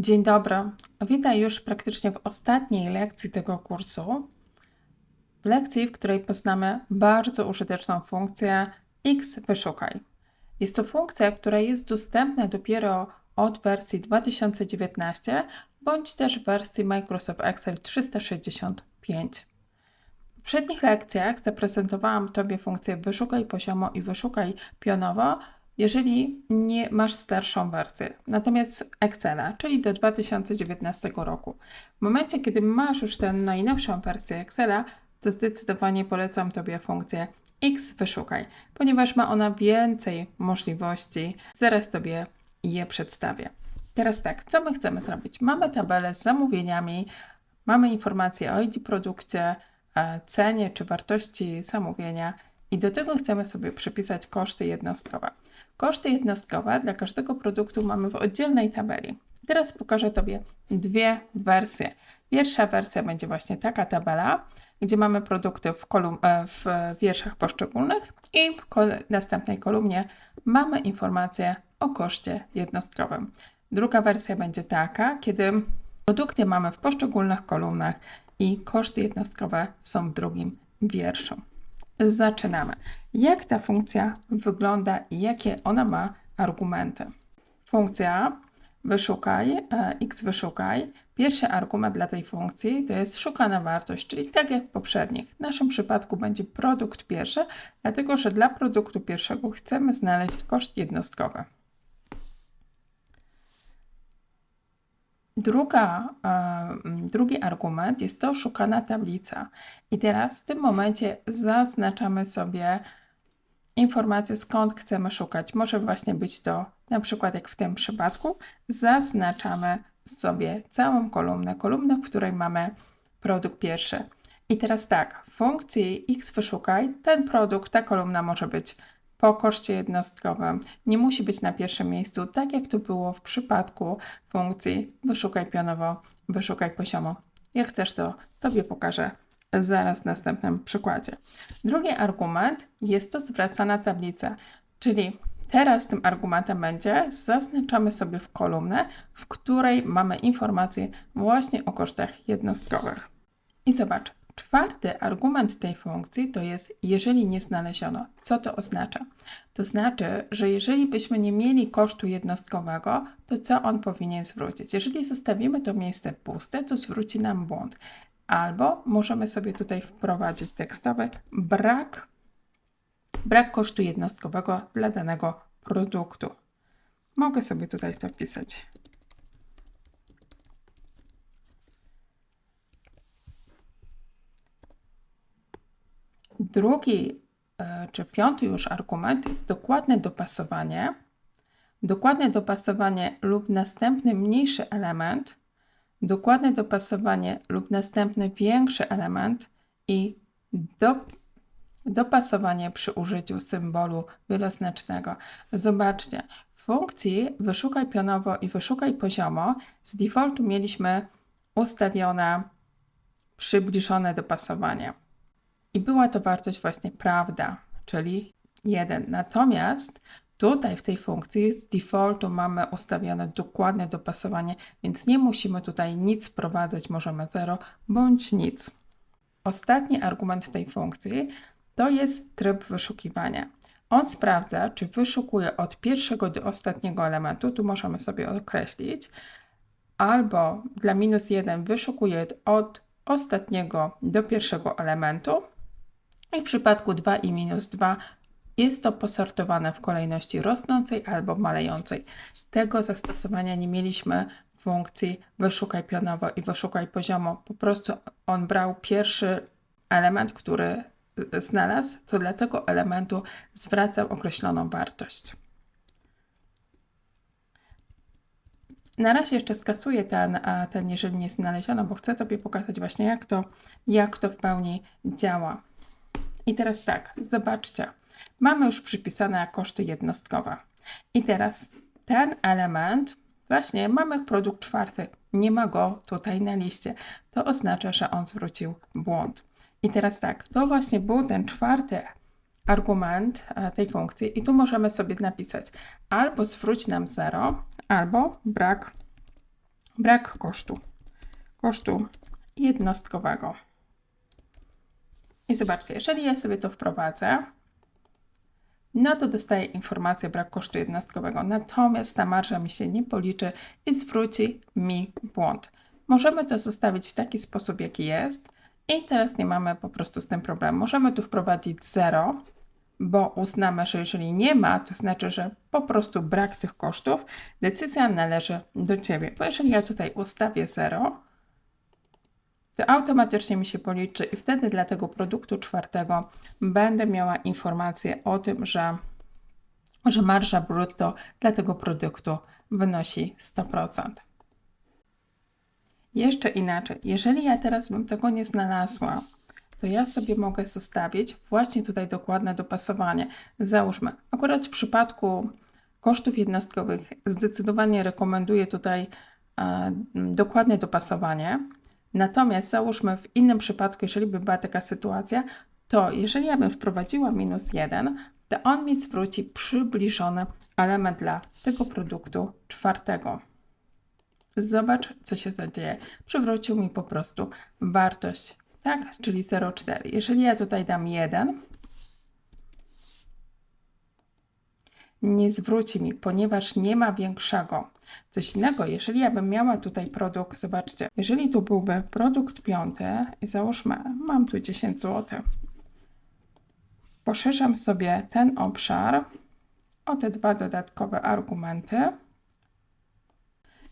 Dzień dobry. Witaj już praktycznie w ostatniej lekcji tego kursu. W lekcji, w której poznamy bardzo użyteczną funkcję X wyszukaj. Jest to funkcja, która jest dostępna dopiero od wersji 2019 bądź też wersji Microsoft Excel 365. W poprzednich lekcjach zaprezentowałam Tobie funkcję wyszukaj poziomo i wyszukaj pionowo, jeżeli nie masz starszą wersję. Natomiast Excela, czyli do 2019 roku. W momencie, kiedy masz już tę najnowszą wersję Excela, to zdecydowanie polecam Tobie funkcję X wyszukaj, ponieważ ma ona więcej możliwości. Zaraz Tobie je przedstawię. Teraz tak, co my chcemy zrobić? Mamy tabelę z zamówieniami, mamy informacje o ID produkcie, e, cenie czy wartości zamówienia i do tego chcemy sobie przypisać koszty jednostkowe. Koszty jednostkowe dla każdego produktu mamy w oddzielnej tabeli. Teraz pokażę Tobie dwie wersje. Pierwsza wersja będzie właśnie taka tabela, gdzie mamy produkty w, kolum- e, w wierszach poszczególnych i w kol następnej kolumnie mamy informacje o koszcie jednostkowym. Druga wersja będzie taka, kiedy produkty mamy w poszczególnych kolumnach i koszty jednostkowe są w drugim wierszu. Zaczynamy. Jak ta funkcja wygląda i jakie ona ma argumenty? Funkcja wyszukaj, e, x wyszukaj. Pierwszy argument dla tej funkcji to jest szukana wartość, czyli tak jak w poprzednich. W naszym przypadku będzie produkt pierwszy, dlatego że dla produktu pierwszego chcemy znaleźć koszt jednostkowy. Druga, drugi argument jest to szukana tablica. I teraz w tym momencie zaznaczamy sobie informację, skąd chcemy szukać. Może właśnie być to na przykład jak w tym przypadku, zaznaczamy sobie całą kolumnę, kolumnę, w której mamy produkt pierwszy. I teraz tak, w funkcji x wyszukaj, ten produkt, ta kolumna może być po koszcie jednostkowym. Nie musi być na pierwszym miejscu, tak jak to było w przypadku funkcji wyszukaj pionowo, wyszukaj poziomo. Jak chcesz, to Tobie pokażę zaraz w następnym przykładzie. Drugi argument jest to zwracana tablica, czyli teraz tym argumentem będzie zaznaczamy sobie w kolumnę, w której mamy informacje właśnie o kosztach jednostkowych. I zobacz, Czwarty argument tej funkcji to jest, jeżeli nie znaleziono. Co to oznacza? To znaczy, że jeżeli byśmy nie mieli kosztu jednostkowego, to co on powinien zwrócić? Jeżeli zostawimy to miejsce puste, to zwróci nam błąd. Albo możemy sobie tutaj wprowadzić tekstowy brak, brak kosztu jednostkowego dla danego produktu. Mogę sobie tutaj to wpisać. Drugi e, czy piąty już argument jest dokładne dopasowanie. Dokładne dopasowanie lub następny mniejszy element, dokładne dopasowanie lub następny większy element i do, dopasowanie przy użyciu symbolu wieloznacznego. Zobaczcie, w funkcji wyszukaj pionowo i wyszukaj poziomo z defaultu mieliśmy ustawione przybliżone dopasowanie. I była to wartość właśnie prawda, czyli 1. Natomiast tutaj w tej funkcji z defaultu mamy ustawione dokładne dopasowanie, więc nie musimy tutaj nic wprowadzać, możemy 0 bądź nic. Ostatni argument tej funkcji to jest tryb wyszukiwania. On sprawdza, czy wyszukuje od pierwszego do ostatniego elementu, tu możemy sobie określić, albo dla minus 1 wyszukuje od ostatniego do pierwszego elementu, i w przypadku 2 i minus 2 jest to posortowane w kolejności rosnącej albo malejącej. Tego zastosowania nie mieliśmy w funkcji wyszukaj pionowo i wyszukaj poziomo. Po prostu on brał pierwszy element, który znalazł, to dla tego elementu zwracał określoną wartość. Na razie jeszcze skasuję ten, ten jeżeli nie znaleziono, bo chcę Tobie pokazać właśnie jak to, jak to w pełni działa. I teraz tak, zobaczcie, mamy już przypisane koszty jednostkowe. I teraz ten element, właśnie mamy produkt czwarty, nie ma go tutaj na liście. To oznacza, że on zwrócił błąd. I teraz tak, to właśnie był ten czwarty argument e, tej funkcji i tu możemy sobie napisać albo zwróć nam 0, albo brak, brak kosztu, kosztu jednostkowego. I zobaczcie, jeżeli ja sobie to wprowadzę, no to dostaję informację brak kosztu jednostkowego. Natomiast ta marża mi się nie policzy i zwróci mi błąd. Możemy to zostawić w taki sposób, jaki jest i teraz nie mamy po prostu z tym problemu. Możemy tu wprowadzić 0, bo uznamy, że jeżeli nie ma, to znaczy, że po prostu brak tych kosztów, decyzja należy do Ciebie. Bo jeżeli ja tutaj ustawię 0, to automatycznie mi się policzy i wtedy dla tego produktu czwartego będę miała informację o tym, że, że marża brutto dla tego produktu wynosi 100%. Jeszcze inaczej, jeżeli ja teraz bym tego nie znalazła, to ja sobie mogę zostawić właśnie tutaj dokładne dopasowanie. Załóżmy, akurat w przypadku kosztów jednostkowych zdecydowanie rekomenduję tutaj e, dokładne dopasowanie. Natomiast załóżmy w innym przypadku, jeżeli by była taka sytuacja, to jeżeli ja bym wprowadziła minus 1, to on mi zwróci przybliżony element dla tego produktu czwartego. Zobacz, co się zadzieje. Przywrócił mi po prostu wartość, tak? Czyli 0,4. Jeżeli ja tutaj dam 1, nie zwróci mi, ponieważ nie ma większego. Coś innego, jeżeli ja bym miała tutaj produkt, zobaczcie, jeżeli tu byłby produkt piąty i załóżmy, mam tu 10 zł, poszerzam sobie ten obszar o te dwa dodatkowe argumenty,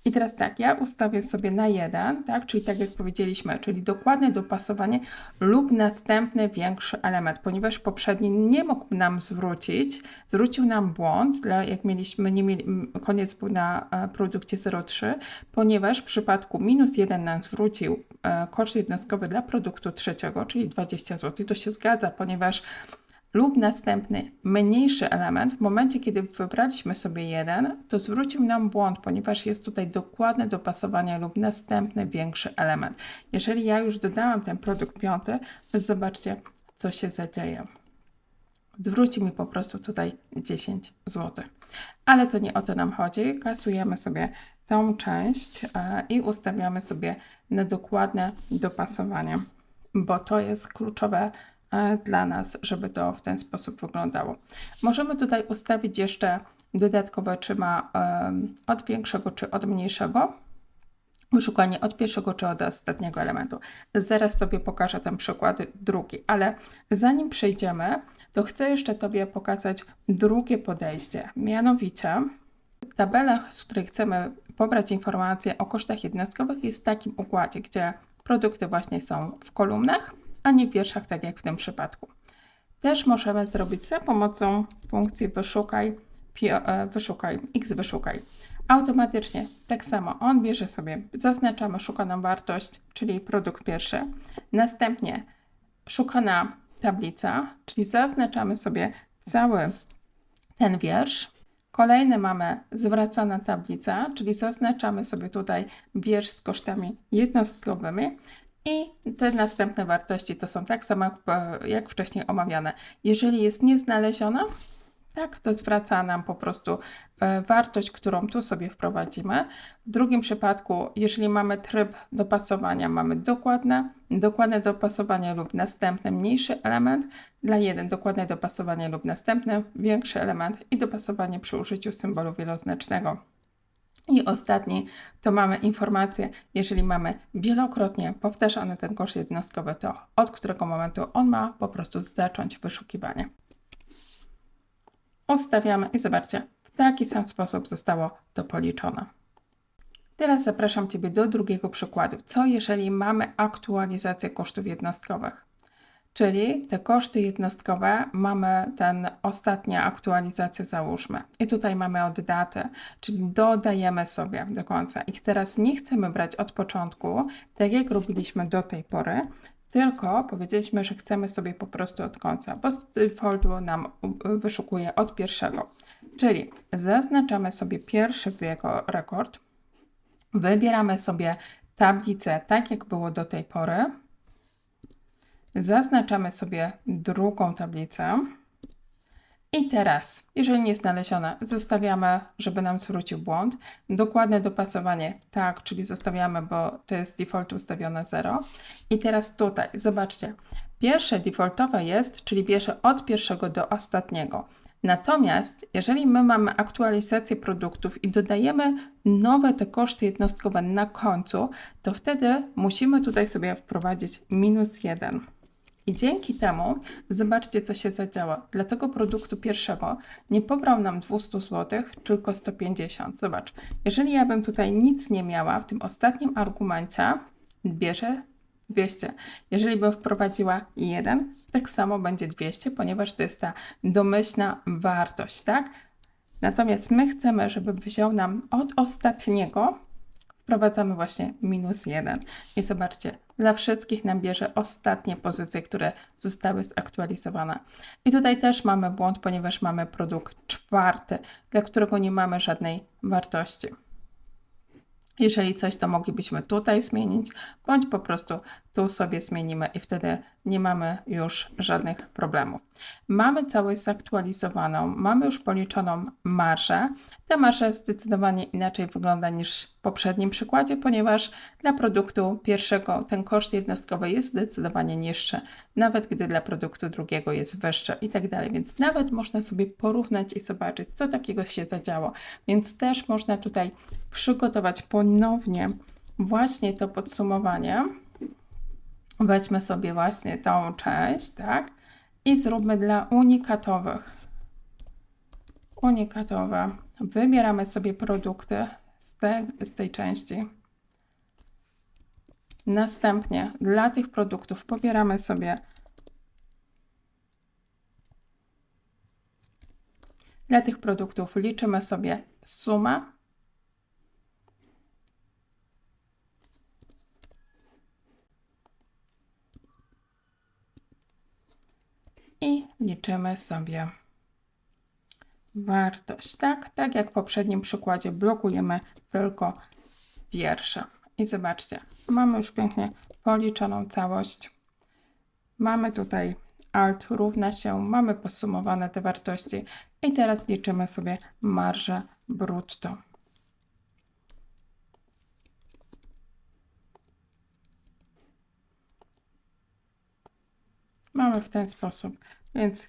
i teraz tak, ja ustawię sobie na jeden, tak, czyli tak jak powiedzieliśmy, czyli dokładne dopasowanie lub następny większy element, ponieważ poprzedni nie mógł nam zwrócić, zwrócił nam błąd, jak mieliśmy, nie mieli, koniec był na e, produkcie 0,3, ponieważ w przypadku minus 1 nam zwrócił e, koszt jednostkowy dla produktu trzeciego, czyli 20 zł. To się zgadza, ponieważ lub następny mniejszy element, w momencie kiedy wybraliśmy sobie jeden, to zwrócił nam błąd, ponieważ jest tutaj dokładne dopasowanie lub następny większy element. Jeżeli ja już dodałam ten produkt piąty, zobaczcie, co się zadzieje. Zwróci mi po prostu tutaj 10 zł. Ale to nie o to nam chodzi. Kasujemy sobie tą część e, i ustawiamy sobie na dokładne dopasowanie, bo to jest kluczowe dla nas, żeby to w ten sposób wyglądało. Możemy tutaj ustawić jeszcze dodatkowe, czy ma od większego, czy od mniejszego. Wyszukanie od pierwszego czy od ostatniego elementu. Zaraz Tobie pokażę ten przykład drugi, ale zanim przejdziemy, to chcę jeszcze Tobie pokazać drugie podejście. Mianowicie tabela, z której chcemy pobrać informacje o kosztach jednostkowych, jest w takim układzie, gdzie produkty właśnie są w kolumnach, a nie wierszach, tak jak w tym przypadku. Też możemy zrobić za pomocą funkcji wyszukaj, e, wyszukaj, x wyszukaj. Automatycznie tak samo on bierze sobie, zaznaczamy szukaną wartość, czyli produkt pierwszy. Następnie szukana tablica, czyli zaznaczamy sobie cały ten wiersz. Kolejny mamy zwracana tablica, czyli zaznaczamy sobie tutaj wiersz z kosztami jednostkowymi. I te następne wartości to są tak samo jak wcześniej omawiane. Jeżeli jest nieznaleziona, tak, to zwraca nam po prostu e, wartość, którą tu sobie wprowadzimy. W drugim przypadku, jeżeli mamy tryb dopasowania, mamy dokładne, dokładne dopasowanie lub następny mniejszy element, dla jeden dokładne dopasowanie lub następny większy element i dopasowanie przy użyciu symbolu wieloznacznego. I ostatni to mamy informację, jeżeli mamy wielokrotnie powtarzany ten koszt jednostkowy, to od którego momentu on ma po prostu zacząć wyszukiwanie. Ustawiamy i zobaczcie, w taki sam sposób zostało to policzone. Teraz zapraszam Ciebie do drugiego przykładu. Co jeżeli mamy aktualizację kosztów jednostkowych? Czyli te koszty jednostkowe mamy ten ostatnia aktualizacja załóżmy. I tutaj mamy od daty, czyli dodajemy sobie do końca. Ich teraz nie chcemy brać od początku, tak jak robiliśmy do tej pory, tylko powiedzieliśmy, że chcemy sobie po prostu od końca, bo z defaultu nam wyszukuje od pierwszego. Czyli zaznaczamy sobie pierwszy jego rekord, wybieramy sobie tablicę tak jak było do tej pory, Zaznaczamy sobie drugą tablicę I teraz, jeżeli nie jest znalezione, zostawiamy, żeby nam zwrócił błąd. Dokładne dopasowanie, tak, czyli zostawiamy, bo to jest default ustawione 0. I teraz tutaj, zobaczcie, pierwsze defaultowe jest, czyli bierze od pierwszego do ostatniego. Natomiast jeżeli my mamy aktualizację produktów i dodajemy nowe te koszty jednostkowe na końcu, to wtedy musimy tutaj sobie wprowadzić minus 1. I dzięki temu zobaczcie, co się zadziało. Dla tego produktu pierwszego nie pobrał nam 200 zł, tylko 150. Zobacz, jeżeli ja bym tutaj nic nie miała w tym ostatnim argumencie, bierze 200. Jeżeli bym wprowadziła 1, tak samo będzie 200, ponieważ to jest ta domyślna wartość, tak? Natomiast my chcemy, żeby wziął nam od ostatniego, wprowadzamy właśnie minus 1. I zobaczcie, dla wszystkich nam bierze ostatnie pozycje, które zostały zaktualizowane. I tutaj też mamy błąd, ponieważ mamy produkt czwarty, dla którego nie mamy żadnej wartości. Jeżeli coś, to moglibyśmy tutaj zmienić, bądź po prostu tu sobie zmienimy i wtedy nie mamy już żadnych problemów. Mamy całość zaktualizowaną, mamy już policzoną marżę. Ta marża zdecydowanie inaczej wygląda niż w poprzednim przykładzie, ponieważ dla produktu pierwszego ten koszt jednostkowy jest zdecydowanie niższy, nawet gdy dla produktu drugiego jest wyższy i tak dalej. Więc nawet można sobie porównać i zobaczyć, co takiego się zadziało. Więc też można tutaj przygotować ponownie właśnie to podsumowanie Weźmy sobie właśnie tą część, tak? I zróbmy dla unikatowych. Unikatowe. Wybieramy sobie produkty z, te, z tej części. Następnie dla tych produktów pobieramy sobie dla tych produktów liczymy sobie sumę i liczymy sobie wartość. Tak, tak jak w poprzednim przykładzie blokujemy tylko wiersze. I zobaczcie, mamy już pięknie policzoną całość. Mamy tutaj alt równa się, mamy posumowane te wartości i teraz liczymy sobie marżę brutto. Mamy w ten sposób, więc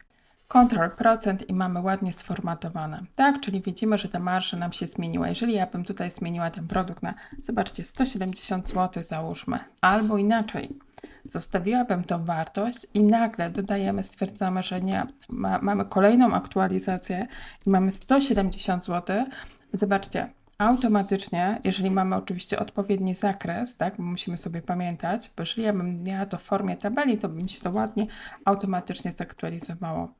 Control procent i mamy ładnie sformatowane. Tak, czyli widzimy, że ta marża nam się zmieniła. Jeżeli ja bym tutaj zmieniła ten produkt na, zobaczcie, 170 zł załóżmy, albo inaczej, zostawiłabym tą wartość i nagle dodajemy, stwierdzamy, że nie, ma, mamy kolejną aktualizację i mamy 170 zł. Zobaczcie, automatycznie, jeżeli mamy oczywiście odpowiedni zakres, tak, bo musimy sobie pamiętać, bo jeżeli ja bym miała to w formie tabeli, to by mi się to ładnie automatycznie zaktualizowało.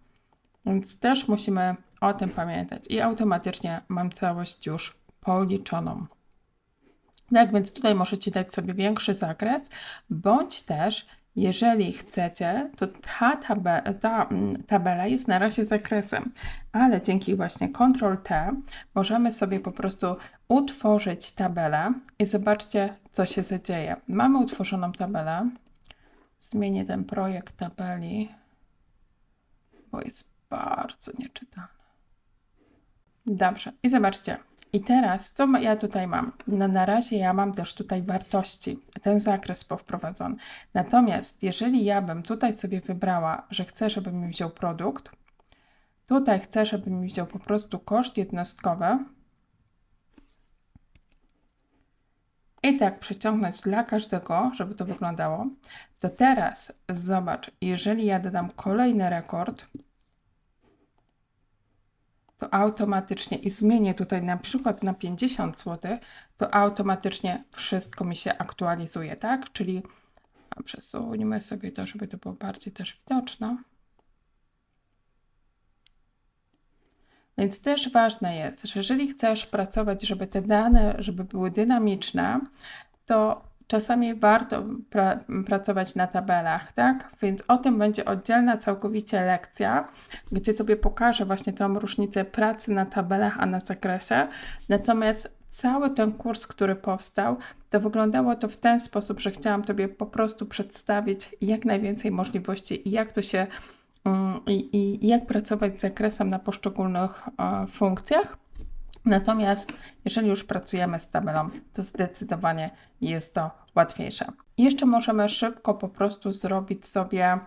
Więc też musimy o tym pamiętać i automatycznie mam całość już policzoną. Tak więc tutaj możecie dać sobie większy zakres, bądź też jeżeli chcecie, to ta, tabe, ta mm, tabela jest na razie zakresem, ale dzięki właśnie Ctrl-T możemy sobie po prostu utworzyć tabelę i zobaczcie, co się zadzieje. Mamy utworzoną tabelę. Zmienię ten projekt tabeli, bo jest bardzo nieczytelny. Dobrze, i zobaczcie, i teraz, co ja tutaj mam? No, na razie ja mam też tutaj wartości, ten zakres powprowadzony. Natomiast jeżeli ja bym tutaj sobie wybrała, że chcę, żeby mi wziął produkt, tutaj chcę, żeby mi wziął po prostu koszt jednostkowy i tak przeciągnąć dla każdego, żeby to wyglądało, to teraz zobacz, jeżeli ja dodam kolejny rekord, to automatycznie i zmienię tutaj na przykład na 50 zł, to automatycznie wszystko mi się aktualizuje, tak? Czyli przesuńmy sobie to, żeby to było bardziej też widoczne. Więc też ważne jest, że jeżeli chcesz pracować, żeby te dane, żeby były dynamiczne, to czasami warto pra pracować na tabelach, tak? Więc o tym będzie oddzielna całkowicie lekcja, gdzie Tobie pokażę właśnie tą różnicę pracy na tabelach, a na zakresie. Natomiast cały ten kurs, który powstał, to wyglądało to w ten sposób, że chciałam Tobie po prostu przedstawić jak najwięcej możliwości i jak to się mm, i, i jak pracować z zakresem na poszczególnych e, funkcjach. Natomiast jeżeli już pracujemy z tabelą, to zdecydowanie jest to łatwiejsze. Jeszcze możemy szybko po prostu zrobić sobie,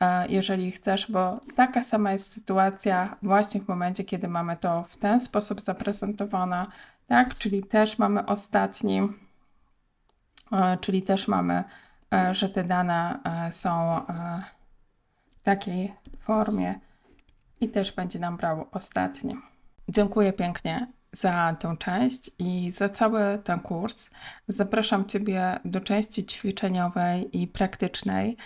e, jeżeli chcesz, bo taka sama jest sytuacja właśnie w momencie, kiedy mamy to w ten sposób zaprezentowane, tak? Czyli też mamy ostatni, e, czyli też mamy, e, że te dane są w takiej formie i też będzie nam brało ostatnie. Dziękuję pięknie za tę część i za cały ten kurs. Zapraszam Ciebie do części ćwiczeniowej i praktycznej.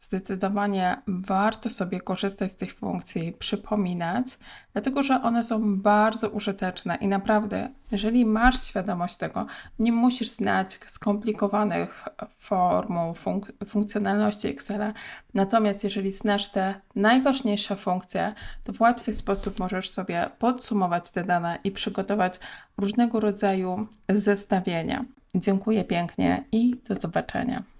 Zdecydowanie warto sobie korzystać z tych funkcji, przypominać, dlatego że one są bardzo użyteczne i naprawdę, jeżeli masz świadomość tego, nie musisz znać skomplikowanych formuł, funk funkcjonalności Excela. Natomiast jeżeli znasz te najważniejsze funkcje, to w łatwy sposób możesz sobie podsumować te dane i przygotować różnego rodzaju zestawienia. Dziękuję pięknie i do zobaczenia.